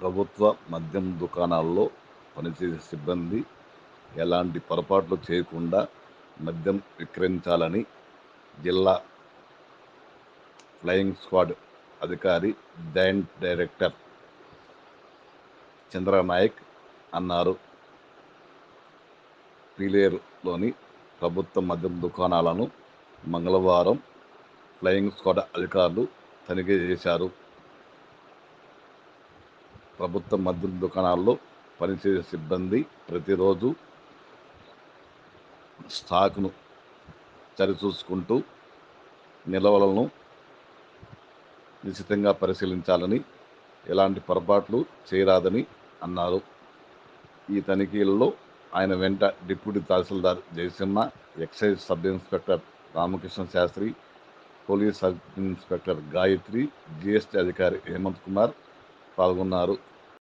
ప్రభుత్వ మద్యం దుకాణాల్లో పనిచేసే సిబ్బంది ఎలాంటి పొరపాట్లు చేయకుండా మద్యం విక్రయించాలని జిల్లా ఫ్లయింగ్ స్క్వాడ్ అధికారి జాయింట్ డైరెక్టర్ చంద్రనాయక్ అన్నారు. పీలేరులోని ప్రభుత్వ మద్యం దుకాణాలను మంగళవారం ఫ్లయింగ్ స్క్వాడ్ అధికారులు తనిఖీ చేశారు. ప్రభుత్వ మద్యం దుకాణాల్లో పనిచేసే సిబ్బంది ప్రతిరోజు స్టాక్ను సరిచూసుకుంటూ నిల్వలను నిశ్చితంగా పరిశీలించాలని ఎలాంటి పొరపాట్లు చేయరాదని అన్నారు. ఈ తనిఖీలలో ఆయన వెంట deputy tahsildar Jayasimha excise sub inspector Ramakrishna Sastry police sub inspector Gayatri GST అధికారి హేమంత్ కుమార్ పాల్గొన్నారు.